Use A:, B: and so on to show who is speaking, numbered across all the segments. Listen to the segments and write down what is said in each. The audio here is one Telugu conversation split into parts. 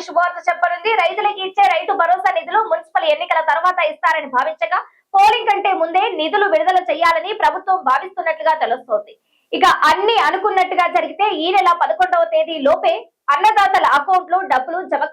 A: భారీ శుభవార్త చెప్పనుంది. రైతులకు ఇచ్చే రైతు భరోసా నిధులు మున్సిపల్ ఎన్నికల తర్వాత ఇస్తారని భావించగా పోలింగ్ కంటే ముందే నిధులు విడుదల చేయాలని ప్రభుత్వం భావిస్తున్నట్లుగా తెలుస్తోంది. ఇక అన్ని అనుకున్నట్టుగా జరిగితే ఈ నెల పదకొండవ తేదీ లోపే అన్నదాతల అకౌంట్లో డబ్బులు జమ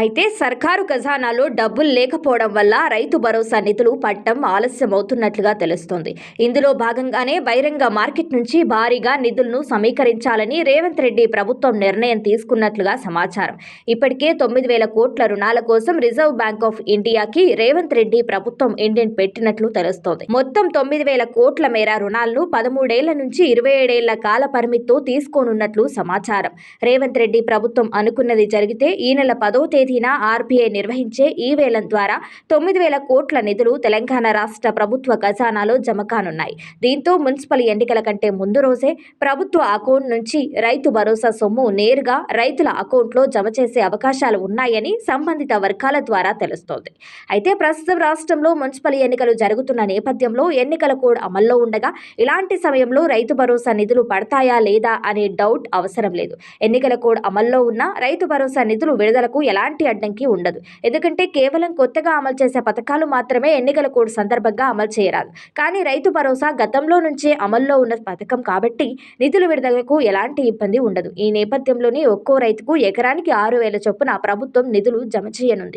A: అయితే సర్కారు ఖజానాలో డబ్బులు లేకపోవడం వల్ల రైతు భరోసా నిధులు పట్టం ఆలస్యం అవుతున్నట్లుగా తెలుస్తోంది. ఇందులో భాగంగానే బహిరంగ మార్కెట్ నుంచి భారీగా నిధులను సమీకరించాలని రేవంత్ రెడ్డి ప్రభుత్వం నిర్ణయం తీసుకున్నట్లుగా సమాచారం. ఇప్పటికే తొమ్మిది వేల కోట్ల రుణాల కోసం రిజర్వ్ బ్యాంక్ ఆఫ్ ఇండియాకి రేవంత్ రెడ్డి ప్రభుత్వం ఇండియన్ పెట్టినట్లు తెలుస్తోంది. మొత్తం తొమ్మిది వేల కోట్ల మేర రుణాలను పదమూడేళ్ళ నుంచి ఇరవై ఏడేళ్ళ కాల పరిమితితో తీసుకోనున్నట్లు సమాచారం. రేవంత్ రెడ్డి ప్రభుత్వం అనుకున్నది జరిగితే ఈ నెల పదో తేదీన ఆర్బీఐ నిర్వహించే ఈ వేలం ద్వారా తొమ్మిది వేల కోట్ల నిధులు తెలంగాణ రాష్ట్ర ప్రభుత్వ ఖజానాలో జమ కానున్నాయి. దీంతో మున్సిపల్ ఎన్నికల కంటే ముందు రోజే ప్రభుత్వ అకౌంట్ నుంచి రైతు భరోసా సొమ్ము నేరుగా రైతుల అకౌంట్లో జమ చేసే అవకాశాలు ఉన్నాయని సంబంధిత వర్గాల ద్వారా తెలుస్తోంది. అయితే ప్రస్తుతం రాష్ట్రంలో మున్సిపల్ ఎన్నికలు జరుగుతున్న నేపథ్యంలో ఎన్నికల కోడ్ అమల్లో ఉండగా ఇలాంటి సమయంలో రైతు భరోసా నిధులు పడతాయా లేదా అనే డౌట్ అవసరం లేదు. ఎన్నికల కోడ్ అమల్లో ఉన్న రైతు భరోసా నిధులు విడుదలకు ఎలాంటి ఎలాంటి అడ్డంకి ఉండదు. ఎందుకంటే కేవలం కొత్తగా అమలు చేసే పథకాలు మాత్రమే ఎన్నికల కోడ్ సందర్భంగా అమలు చేయరాదు. కానీ రైతు భరోసా గతంలో నుంచే అమల్లో ఉన్న పథకం కాబట్టి నిధుల విడుదలకు ఎలాంటి ఇబ్బంది ఉండదు. ఈ నేపథ్యంలోనే ఒక్కో రైతుకు ఎకరానికి ఆరు వేల చొప్పున ప్రభుత్వం నిధులు జమ చేయనుంది.